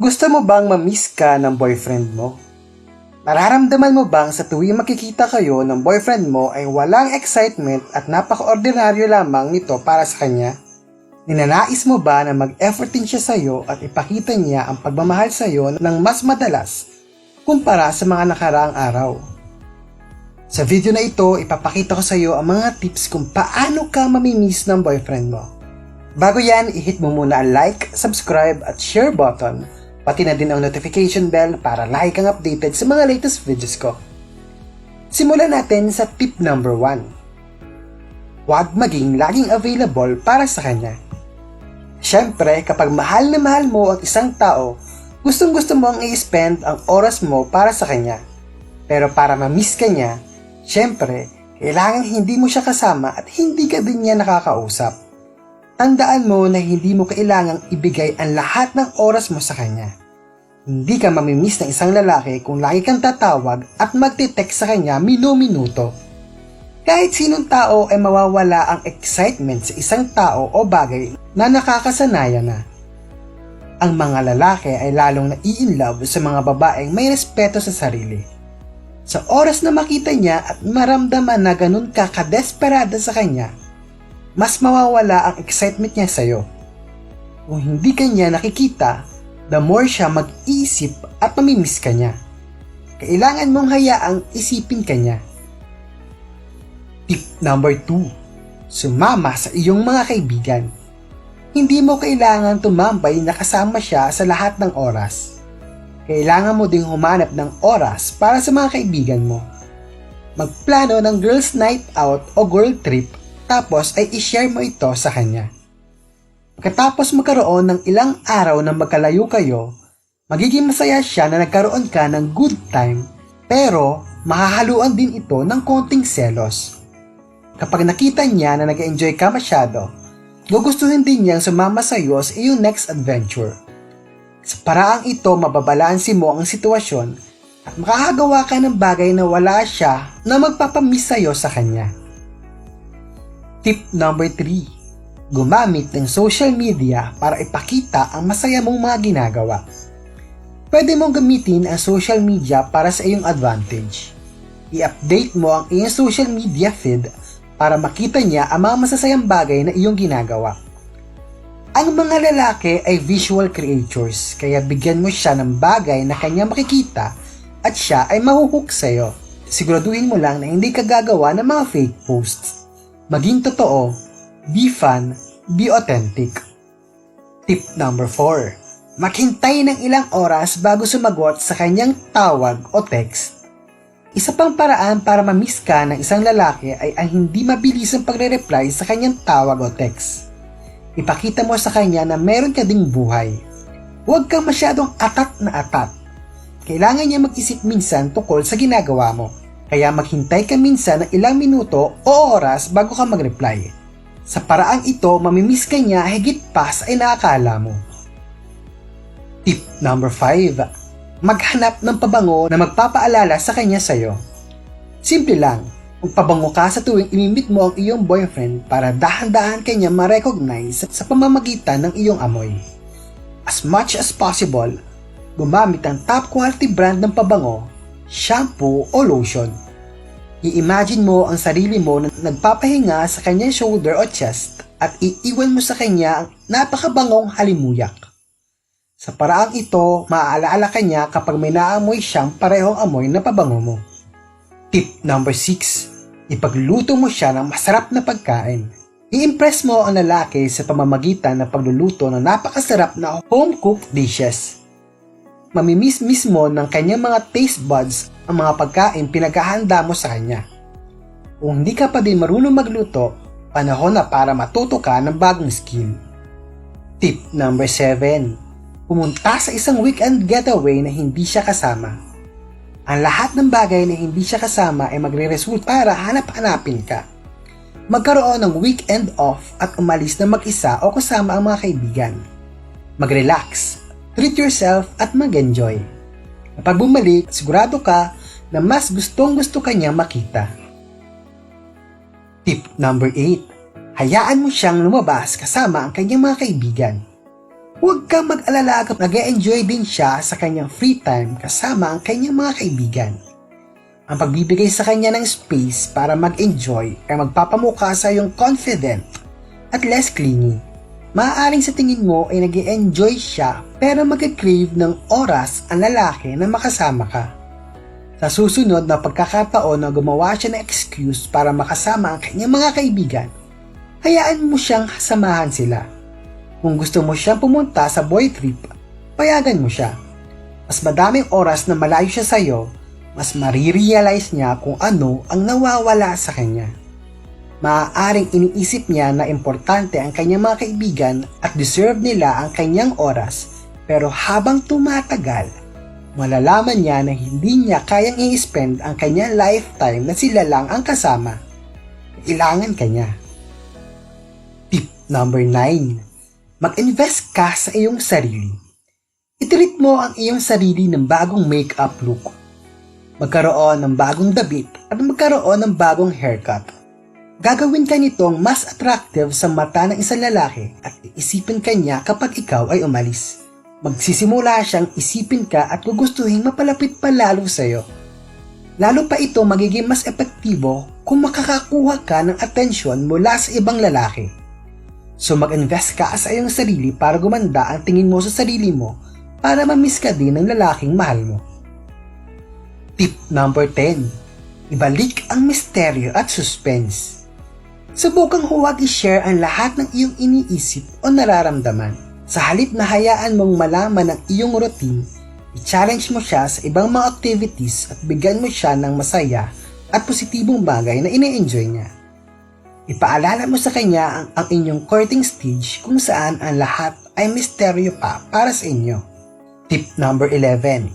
Gusto mo bang mamiss ka ng boyfriend mo? Nararamdaman mo bang sa tuwing makikita kayo ng boyfriend mo ay walang excitement at napaka-ordinaryo lamang nito para sa kanya? Ninanais mo ba na mag-effort din siya sa'yo at ipakita niya ang pagmamahal sa'yo ng mas madalas kumpara sa mga nakaraang araw? Sa video na ito, ipapakita ko sa iyo ang mga tips kung paano ka mamimiss ng boyfriend mo. Bago yan, i-hit mo muna ang like, subscribe at share button, pati na din ang notification bell para lagi kang updated sa mga latest videos ko. Simulan natin sa tip number 1. Huwag maging laging available para sa kanya. Siyempre, kapag mahal na mahal mo ang isang tao, gustong gusto mong i-spend ang oras mo para sa kanya. Pero para ma-miss ka niya, Siyempre, kailangan hindi mo siya kasama at hindi ka din niya nakakausap. Tandaan mo na hindi mo kailangang ibigay ang lahat ng oras mo sa kanya. Hindi ka mamimiss ng isang lalaki kung lagi kang tatawag at magte-text sa kanya minu-minuto. Kahit sinong tao ay mawawala ang excitement sa isang tao o bagay na nakakasanayan na. Ang mga lalaki ay lalong nai-inlove sa mga babaeng may respeto sa sarili. Sa oras na makita niya at maramdaman na ganun ka kadesperada sa kanya, mas mawawala ang excitement niya sa'yo. Kung hindi ka niya nakikita, the more siya mag-iisip at mamimiss ka niya. Kailangan mong hayaang isipin ka niya. Tip number 2. Sumama sa iyong mga kaibigan. Hindi mo kailangan tumambay na kasama siya sa lahat ng oras kailangan mo ding humanap ng oras para sa mga kaibigan mo. Magplano ng girls night out o girl trip tapos ay ishare mo ito sa kanya. Pagkatapos magkaroon ng ilang araw na magkalayo kayo, magiging masaya siya na nagkaroon ka ng good time pero mahahaluan din ito ng konting selos. Kapag nakita niya na nag-enjoy ka masyado, gugustuhin din niyang sumama sa iyo sa iyong next adventure. Sa paraang ito, mababalansi mo ang sitwasyon at makakagawa ka ng bagay na wala siya na magpapamiss sa'yo sa kanya. Tip number 3. Gumamit ng social media para ipakita ang masaya mong mga ginagawa. Pwede mong gamitin ang social media para sa iyong advantage. I-update mo ang iyong social media feed para makita niya ang mga masasayang bagay na iyong ginagawa. Ang mga lalaki ay visual creatures, kaya bigyan mo siya ng bagay na kanya makikita at siya ay mahuhook sa'yo. Siguraduhin mo lang na hindi ka gagawa ng mga fake posts. Maging totoo, be fun, be authentic. Tip number 4. Maghintay ng ilang oras bago sumagot sa kanyang tawag o text. Isa pang paraan para mamiss ka ng isang lalaki ay ang hindi mabilis ang pagre-reply sa kanyang tawag o text ipakita mo sa kanya na meron ka ding buhay. Huwag kang masyadong atat na atat. Kailangan niya mag-isip minsan tungkol sa ginagawa mo. Kaya maghintay ka minsan ng ilang minuto o oras bago ka mag-reply. Sa paraang ito, mamimiss ka niya higit pa sa inaakala mo. Tip number 5. Maghanap ng pabango na magpapaalala sa kanya sa'yo. Simple lang, Magpabango ka sa tuwing imimit mo ang iyong boyfriend para dahan-dahan kanya ma-recognize sa pamamagitan ng iyong amoy. As much as possible, gumamit ang top quality brand ng pabango, shampoo o lotion. I-imagine mo ang sarili mo na nagpapahinga sa kanyang shoulder o chest at iiwan mo sa kanya ang napakabangong halimuyak. Sa paraang ito, maaalaala ka niya kapag may naamoy siyang parehong amoy na pabango mo. Tip number 6. Ipagluto mo siya ng masarap na pagkain. I-impress mo ang lalaki sa pamamagitan ng pagluluto ng napakasarap na home-cooked dishes. Mamimiss mismo ng kanyang mga taste buds ang mga pagkain pinaghahanda mo sa kanya. Kung hindi ka pa din marunong magluto, panahon na para matuto ka ng bagong skill. Tip number 7. Pumunta sa isang weekend getaway na hindi siya kasama ang lahat ng bagay na hindi siya kasama ay magre-result para hanap-hanapin ka. Magkaroon ng weekend off at umalis na mag-isa o kasama ang mga kaibigan. Mag-relax, treat yourself at mag-enjoy. Kapag bumalik, sigurado ka na mas gustong gusto kanyang makita. Tip number 8. Hayaan mo siyang lumabas kasama ang kanyang mga kaibigan. Huwag kang mag-alala kapag nag enjoy din siya sa kanyang free time kasama ang kanyang mga kaibigan. Ang pagbibigay sa kanya ng space para mag-enjoy ay magpapamukha sa iyong confident at less clingy. Maaaring sa tingin mo ay nag enjoy siya pero mag-crave ng oras ang lalaki na makasama ka. Sa susunod na pagkakataon na gumawa siya ng excuse para makasama ang kanyang mga kaibigan, hayaan mo siyang samahan sila. Kung gusto mo siyang pumunta sa boy trip, payagan mo siya. Mas madaming oras na malayo siya sa'yo, mas marirealize niya kung ano ang nawawala sa kanya. Maaaring iniisip niya na importante ang kanyang mga kaibigan at deserve nila ang kanyang oras, pero habang tumatagal, malalaman niya na hindi niya kayang i-spend ang kanyang lifetime na sila lang ang kasama. Kailangan kanya. Tip number 9. Mag-invest ka sa iyong sarili. Itirit mo ang iyong sarili ng bagong makeup look. Magkaroon ng bagong dabit at magkaroon ng bagong haircut. Gagawin ka nitong mas attractive sa mata ng isang lalaki at iisipin ka niya kapag ikaw ay umalis. Magsisimula siyang isipin ka at gugustuhin mapalapit pa lalo sa'yo. Lalo pa ito magiging mas epektibo kung makakakuha ka ng atensyon mula sa ibang lalaki. So mag-invest ka sa iyong sarili para gumanda ang tingin mo sa sarili mo para mamiss ka din ng lalaking mahal mo. Tip number 10. Ibalik ang misteryo at suspense. Subukang huwag i-share ang lahat ng iyong iniisip o nararamdaman. Sa halip na hayaan mong malaman ang iyong routine, i-challenge mo siya sa ibang mga activities at bigyan mo siya ng masaya at positibong bagay na ine-enjoy niya. Ipaalala mo sa kanya ang, ang inyong courting stage kung saan ang lahat ay misteryo pa para sa inyo. Tip number 11.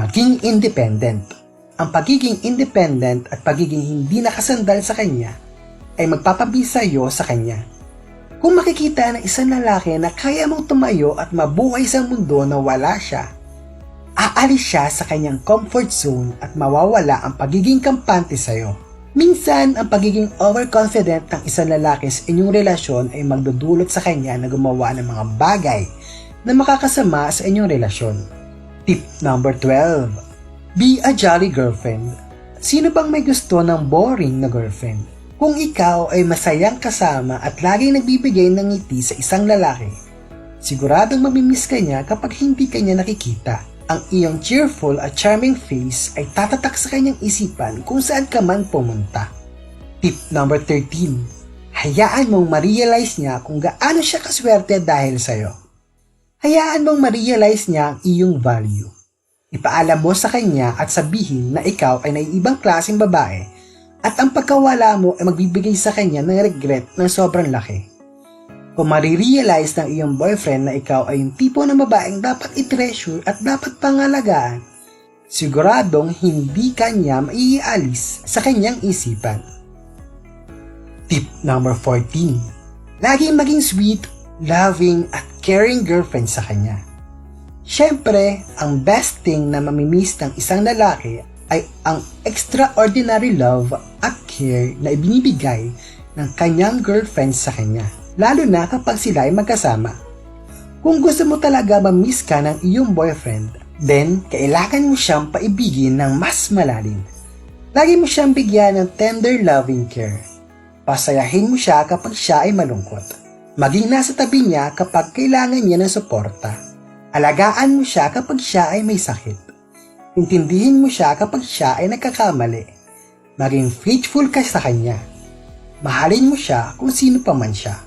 Maging independent. Ang pagiging independent at pagiging hindi nakasandal sa kanya ay magpapabisa iyo sa kanya. Kung makikita ng isang lalaki na kaya mong tumayo at mabuhay sa mundo na wala siya, aalis siya sa kanyang comfort zone at mawawala ang pagiging kampante sa'yo. Minsan, ang pagiging overconfident ng isang lalaki sa inyong relasyon ay magdudulot sa kanya na gumawa ng mga bagay na makakasama sa inyong relasyon. Tip number 12. Be a jolly girlfriend. Sino bang may gusto ng boring na girlfriend? Kung ikaw ay masayang kasama at laging nagbibigay ng ngiti sa isang lalaki, siguradong mamimiss ka niya kapag hindi ka niya nakikita. Ang iyong cheerful at charming face ay tatatak sa kanyang isipan kung saan ka man pumunta. Tip number 13. Hayaan mong ma-realize niya kung gaano siya kaswerte dahil sa'yo. Hayaan mong ma-realize niya ang iyong value. Ipaalam mo sa kanya at sabihin na ikaw ay naiibang klaseng babae at ang pagkawala mo ay magbibigay sa kanya ng regret ng sobrang laki. Kung marirealize ng iyong boyfriend na ikaw ay yung tipo ng babaeng dapat i-treasure at dapat pangalagaan, siguradong hindi kanya maialis sa kanyang isipan. Tip number 14. Laging maging sweet, loving at caring girlfriend sa kanya. Siyempre, ang best thing na mamimiss ng isang lalaki ay ang extraordinary love at care na ibinibigay ng kanyang girlfriend sa kanya, lalo na kapag sila ay magkasama. Kung gusto mo talaga mamiss ka ng iyong boyfriend, then kailangan mo siyang paibigin ng mas malalim. Lagi mo siyang bigyan ng tender loving care. Pasayahin mo siya kapag siya ay malungkot. Maging nasa tabi niya kapag kailangan niya ng suporta. Alagaan mo siya kapag siya ay may sakit. Intindihin mo siya kapag siya ay nagkakamali. Maging faithful ka sa kanya. Mahalin mo siya kung sino pa man siya.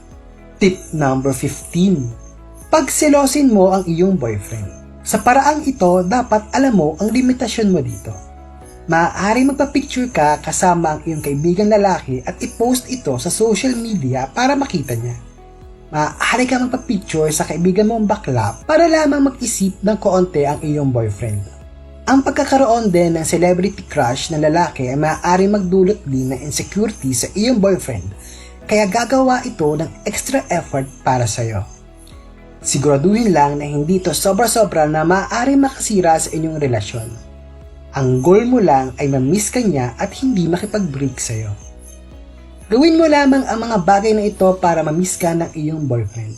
Tip number 15. Pagselosin mo ang iyong boyfriend. Sa paraang ito, dapat alam mo ang limitasyon mo dito. Maaari magpa-picture ka kasama ang iyong kaibigang lalaki at i-post ito sa social media para makita niya. Maaari ka magpa-picture sa kaibigan mong bakla para lamang mag-isip ng koonte ang iyong boyfriend. Ang pagkakaroon din ng celebrity crush ng lalaki ay maaari magdulot din ng insecurity sa iyong boyfriend, kaya gagawa ito ng extra effort para sa'yo. Siguraduhin lang na hindi ito sobra-sobra na maaari makasira sa inyong relasyon. Ang goal mo lang ay mamiss ka niya at hindi makipag-break sa'yo. Gawin mo lamang ang mga bagay na ito para mamiss ka ng iyong boyfriend.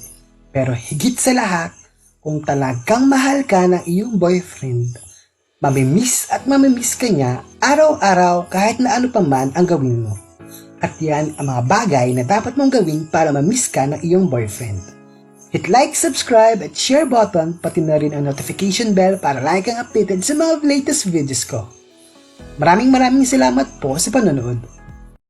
Pero higit sa lahat, kung talagang mahal ka ng iyong boyfriend, mamimiss at mamimiss ka niya araw-araw kahit na ano pa man ang gawin mo. At yan ang mga bagay na dapat mong gawin para mamiss ka ng iyong boyfriend. Hit like, subscribe, at share button, pati na rin ang notification bell para like kang updated sa mga latest videos ko. Maraming maraming salamat po sa panonood.